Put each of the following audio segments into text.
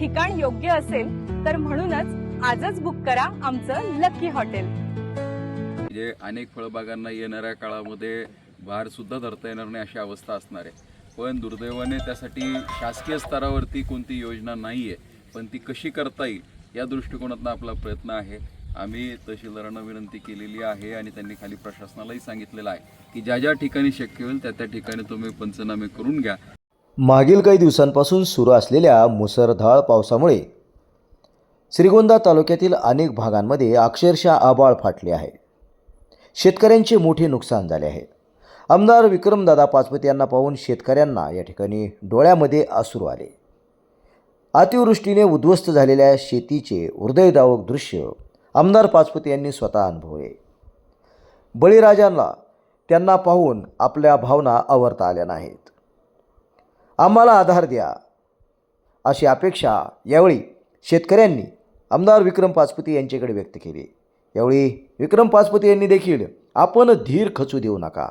ठिकाण योग्य असेल तर म्हणूनच आजच बुक करा आमचं लकी हॉटेल म्हणजे अनेक फळबागांना येणाऱ्या काळामध्ये भार सुद्धा धरता येणार नाही अशी अवस्था असणार आहे. पण दुर्दैवाने त्यासाठी शासकीय स्तरावरती कोणती योजना नाही आहे पण ती कशी करता येईल या दृष्टिकोनातून आपला प्रयत्न आहे. आम्ही तहसीलदारांना विनंती केलेली आहे आणि त्यांनी खाली प्रशासनालाही सांगितलेलं आहे की ज्या ज्या ठिकाणी शक्य होईल त्या त्या ठिकाणी तुम्ही पंचनामे करून घ्या. मागील काही दिवसांपासून सुरू असलेल्या मुसळधार पावसामुळे श्रीगोंदा तालुक्यातील अनेक भागांमध्ये अक्षरशः आबाळ फाटले आहे. शेतकऱ्यांचे मोठे नुकसान झाले आहे. आमदार विक्रमदादा पाचपती यांना पाहून शेतकऱ्यांना या ठिकाणी डोळ्यामध्ये अश्रू आले. अतिवृष्टीने उद्ध्वस्त झालेल्या शेतीचे हृदयदावक दृश्य आमदार पाचपती यांनी स्वतः अनुभवले. बळीराजांना त्यांना पाहून आपल्या भावना आवरता आल्या नाहीत. आम्हाला आधार द्या. अशी अपेक्षा यावेळी शेतकऱ्यांनी आमदार विक्रम पाचपुते यांच्याकडे व्यक्त केली. यावेळी विक्रम पाचपुते यांनी देखील आपण धीर खचू देऊ नका.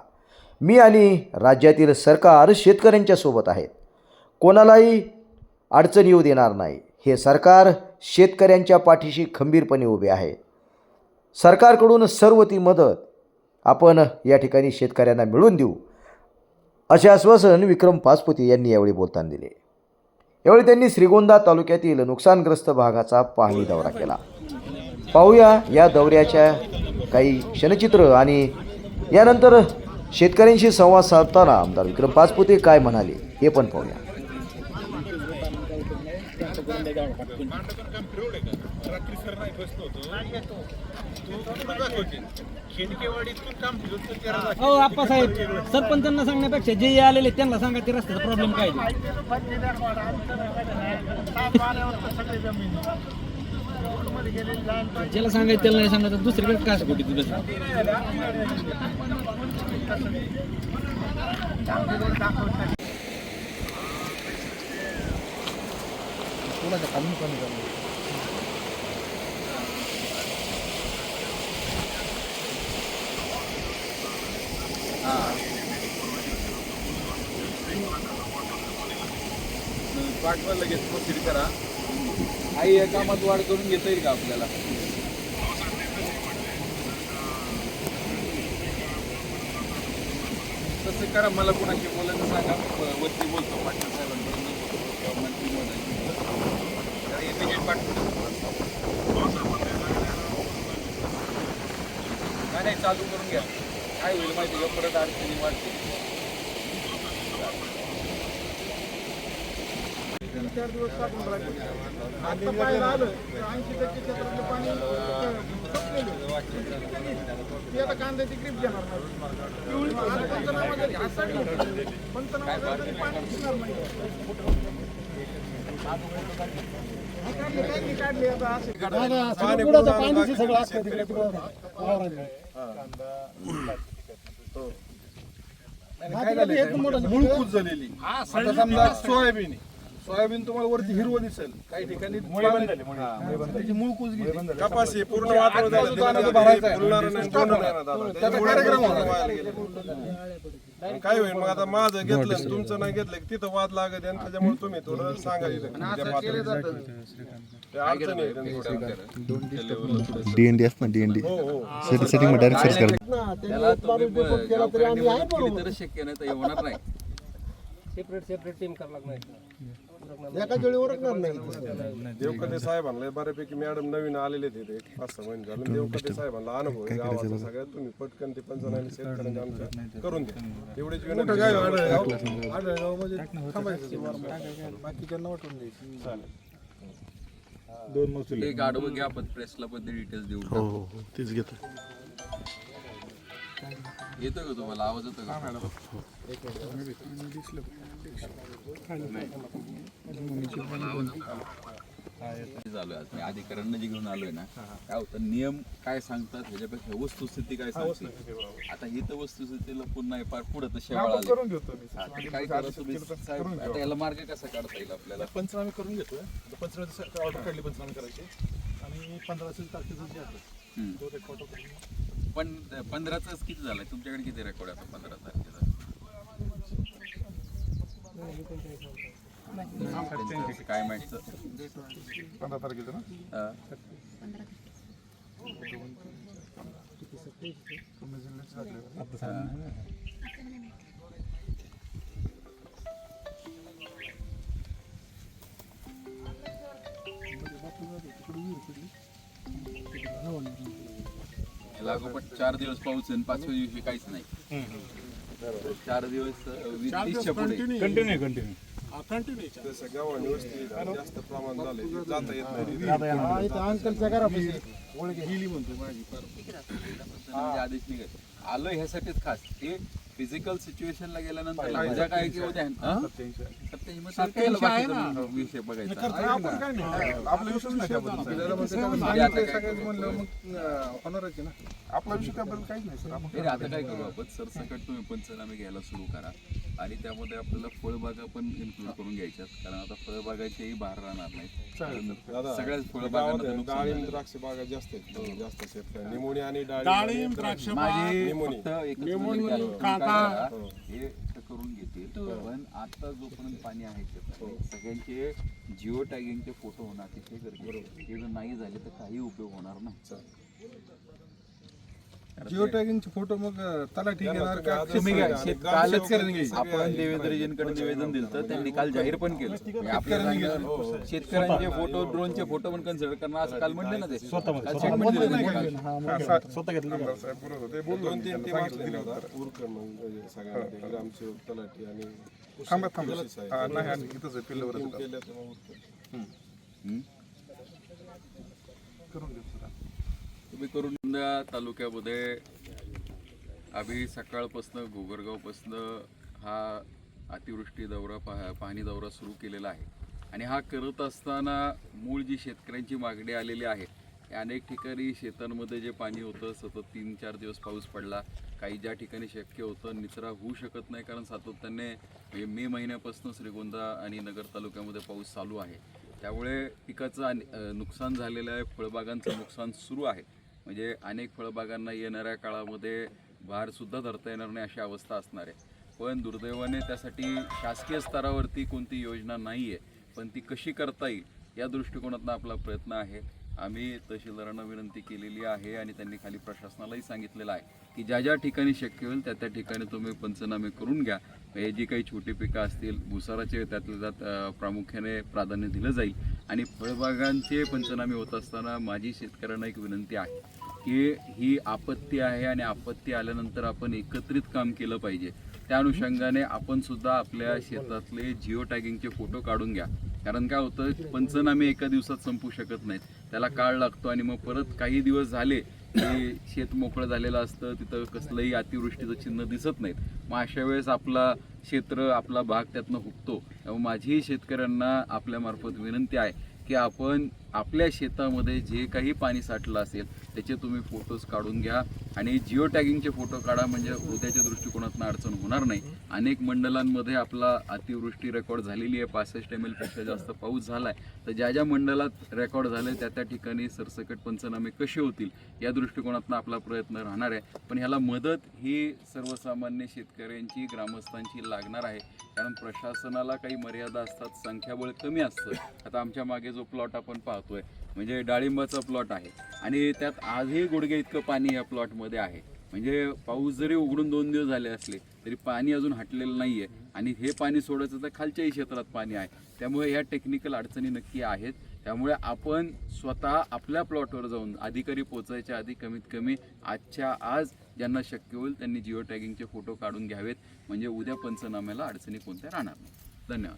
मी आणि राज्यातील सरकार शेतकऱ्यांच्या सोबत आहेत. कोणालाही अडचण येऊ देणार नाही. हे सरकार शेतकऱ्यांच्या पाठीशी खंबीरपणे उभे आहे. सरकारकडून सर्व ती मदत आपण या ठिकाणी शेतकऱ्यांना मिळवून देऊ. असे आश्वासन विक्रम पाचपुते यांनी यावेळी बोलताना दिले. यावेळी त्यांनी श्रीगोंदा तालुक्यातील नुकसानग्रस्त भागाचा पाहणी दौरा केला. पाहूया या दौऱ्याच्या काही क्षणचित्र आणि यानंतर शेतकऱ्यांशी संवाद साधताना आमदार विक्रम पाचपुते काय म्हणाले हे पण पाहूया. हो आप्पासाहेब सरपंचांना सांगण्यापेक्षा जे आलेले त्यांना सांगा ते रस्त्याचा प्रॉब्लेम काय ज्याला सांगायचं त्याला नाही सांगायचं दुसरीकडे काय कुठे तुझं पाठवा लगेच प्रोसीड करा. आई या कामात वाढ करून घेता येईल का आपल्याला? तसं करा मला कोणाशी बोलायचं सांगा. वरती बोलतो पाटील साहेबांपर्यंत किंवा पाठवतो नाही नाही चालू करून घ्या. काय होईल माहिती का? परत अडचणी वाटते चार दिवस साठून राहिले. आता पाहायला आलं तर ऐंशी टक्के क्षेत्रातलं पाणी संपलेलं. ते आता कांद्याची ग्रीप घेणार नाही. पंचनामा जरी पंचनामा झाला तरी पाणी दिसणार नाही. हे काढले, त्यांनी काढले आता असे. मुळकूच झालेली. समजा सोयाबीन. सोयाबीन तुम्हाला वरती हिरवं दिसेल. काही ठिकाणी हा, पूर्ण झालं. दाण्याचं भरायचं कार्यक्रम. काय होईल? मग आता माझं घेतलं आणि तुमचं नाही घेतलं की तिथं वाद लागत आणि त्याच्यामुळे तुम्ही थोडं सांगायचं. डीएनडी असतं ना डीएनडी मध्ये डायरेक्ट सर्च करा शक्य नाही तर हे होणार नाही. सेपरेट सेपरेट टीम करावं लागणार एकाच वेळी ओरखणार नाही. देवकते साहेबांना बऱ्यापैकी मॅडम नवीन आलेले आहेत एक पाच सहा महिने झाले. देवकते साहेबांना अनुभव आहे गावाचा सगळ्यात तुम्ही पटकन ते पंचनामे शेतकऱ्यांच्या आमच्या करून द्या. तेवढीच विनंती बाकीच्यांना वाटून द्यायचं. एक आडवं घ्या आपण प्रेसला पण ते डिटेल्स देऊ हो हो हो. तेच घेतो. येतो का तुम्हाला? आवाज येतो का? झालोय आज. मी अधिकाऱ्यांना जे घेऊन आलोय ना. काय होतं? नियम काय सांगतात? ह्याच्यापेक्षा वस्तुस्थिती काय सांगते? आता ही तर वस्तुस्थितीला पुन्हा फार पुढे तर शेवाळ आले काय करा तुम्ही? साहेब, आता याला मार्ग कसा काढता येईल आपल्याला? पंचनामे करून घेतोय पंचनामे ऑर्डर काढली पंचनामे करायची. आणि पंधराशे तारखेचं जे आहे. तो रेकॉर्ड पण पंधराचाच किती झालाय. तुमच्याकडे किती रेकॉर्ड आहे आता पंधरा तारखेचा? काय माहिती पंधरा तारखेचं ना? लागोपाठ चार दिवस पाऊस आहे आणि पाचव्या दिवशी काहीच नाही. चार दिवस अं, वीस तीसच्या पुढे तसं गावाने वस्ती जास्त प्रमाण झाले जाता येत नाही. म्हणजे आदेश निघाले आलोय ह्यासाठीच खास. हे फिजिकल सिच्युएशनला गेल्यानंतर मजा काय की होत्या हा? विषय बघायचा. नाही आपला विषय नाही. होणारच ना आपला विषय त्याबद्दल. काहीच नाही? सर. आपण नाही, आता काय करू आपण? सरसकट तुम्ही पंचनामे घ्यायला सुरू करा. आणि त्यामध्ये आपल्याला फळबागा पण इन्क्लूड करून घ्यायच्यात कारण आता फळबागाचेही बाहेर राहणार कारण सगळ्याच फळबागांना डाळिंब झालं. द्राक्ष बागा जास्त आहेत. जास्त शेतकरी. निमोनी आणि डाळिंब. द्राक्ष माझी. फक्त हे करून घेतील पण आता जोपर्यंत पाणी आहे शेतात, सगळ्यांचे जिओ टॅगिंगचे फोटो होणं अतिशय गरजेचं. ते जर नाही झाले तर काही उपयोग होणार नाही. जिओ टॅगिंगचे फोटो मग तलाठी घेणार का तुम्ही घ्या. शेत- कालच शेतकऱ्यांनी घ्यायचे. आपण देवेंद्रजींकडे निवेदन दिलं तर त्यांनी काल जाहीर पण केलं. सांगितलं, शेतकऱ्यांचे फोटो ड्रोनचे फोटो पण कन्सिडर करणार. असं काल म्हणले ना ते. काल statement दिलं त्यांनी. काल. स्वतः घेतलं आमदार साहेब बरोबर होते. दोन तीन टीम असले ना उरकन मग सगळ्यांना ग्रामसेवक तलाठी आणि थांबा थांबा. हा, नाही आणि इथंच आहे तर मग. हम्म? करून घेतो सर तुम्ही करून तालुक्यामध्ये. आम्ही सकाळपासनं गोगरगावपासनं हा अतिवृष्टी दौरा पाह पाहणी दौरा सुरू केलेला आहे. आणि हा करत असताना मूळ जी शेतकऱ्यांची मागणी आलेली आहे अनेक ठिकाणी शेतांमध्ये जे पाणी होतं सतत तीन चार दिवस पाऊस पडला. काही ज्या ठिकाणी शक्य होतं निचरा होऊ शकत नाही कारण सातत्याने म्हणजे मे महिन्यापासून श्रीगोंदा आणि नगर तालुक्यामध्ये पाऊस चालू आहे. त्यामुळे पिकाचं आणि- नुकसान झालेलं आहे फळबागांचं नुकसान सुरू आहे. म्हणजे अनेक फळबागांना येणाऱ्या काळामध्ये भारसुद्धा धरता येणार नाही अशी अवस्था असणार आहे. पण दुर्दैवाने त्यासाठी शासकीय स्तरावरती कोणती योजना नाही आहे पण ती कशी करता येईल या दृष्टिकोनातून आपला प्रयत्न आहे. आम्ही तहसीलदारांना विनंती केलेली आहे आणि त्यांनी खाली प्रशासनालाही सांगितलेलं आहे की ज्या ज्या ठिकाणी शक्य होईल त्या त्या ठिकाणी तुम्ही पंचनामे करून घ्या. हे जी काही छोटी पिकं असतील भुसाराचे त्यातल्या त्यात प्रामुख्याने प्राधान्य दिलं जाईल. आणि फळबागांचे पंचनामे होत असताना माझी शेतकऱ्यांना एक विनंती आहे की ही आपत्ती आहे आणि आपत्ती आल्यानंतर आपण एकत्रित काम केलं पाहिजे. त्या अनुषंगाने आपण सुद्धा आपल्या शेतातले जिओ टॅगिंगचे फोटो काढून घ्या. कारण काय होतं पंचनामे एका दिवसात संपू शकत नाहीत. त्याला काळ लागतो आणि मग परत काही दिवस झाले की शेत मोकळं झालेलं असतं तिथं कसलंही अतिवृष्टीचं चिन्ह दिसत नाहीत. मग अशा वेळेस आपला क्षेत्र आपला भाग त्यातनं हुकतो. त्यामुळे माझीही शेतकऱ्यांना आपल्यामार्फत विनंती आहे की आपण आपल्या शेतामध्ये जे काही पाणी साठलं असेल त्याचे तुम्ही फोटोज काढून घ्या. आणि जिओ टॅगिंगचे फोटो काढा म्हणजे उद्याच्या दृष्टिकोनातून अडचण होणार नाही. अनेक मंडलांमध्ये आपला अतिवृष्टी रेकॉर्ड झालेली आहे. पासष्ट एम एलपेक्षा जास्त पाऊस झाला आहे तर ज्या ज्या मंडलात रेकॉर्ड झाले त्या त्या ठिकाणी सरसकट पंचनामे कसे होतील या दृष्टिकोनातून आपला प्रयत्न राहणार आहे. पण ह्याला मदत ही सर्वसामान्य शेतकऱ्यांची ग्रामस्थांची लागणार आहे. कारण प्रशासनाला काही मर्यादा असतात संख्याबळ कमी असतं. आता आमच्या मागे जो प्लॉट आपण पाहतोय. म्हणजे डाळिंबाचा प्लॉट आहे. आणि त्यात आजही गुडघे इतकं पाणी या प्लॉटमध्ये आहे. म्हणजे पाऊस जरी उघडून दोन दिवस झाले असले तरी तरी पाणी अजून हटलेलं नाही आहे आणि हे पाणी सोडायचं तर खालच्याही क्षेत्रात पाणी आहे. त्यामुळे ह्या टेक्निकल अडचणी नक्की आहेत. त्यामुळे आपण स्वतः आपल्या प्लॉटवर जाऊन अधिकारी पोचायच्या आधी कमीत कमी आजच्या आज ज्यांना शक्य होईल त्यांनी जिओ टॅगिंगचे फोटो काढून घ्यावेत. म्हणजे उद्या पंचनाम्याला अडचणी कोणत्या राहणार नाही धन्यवाद.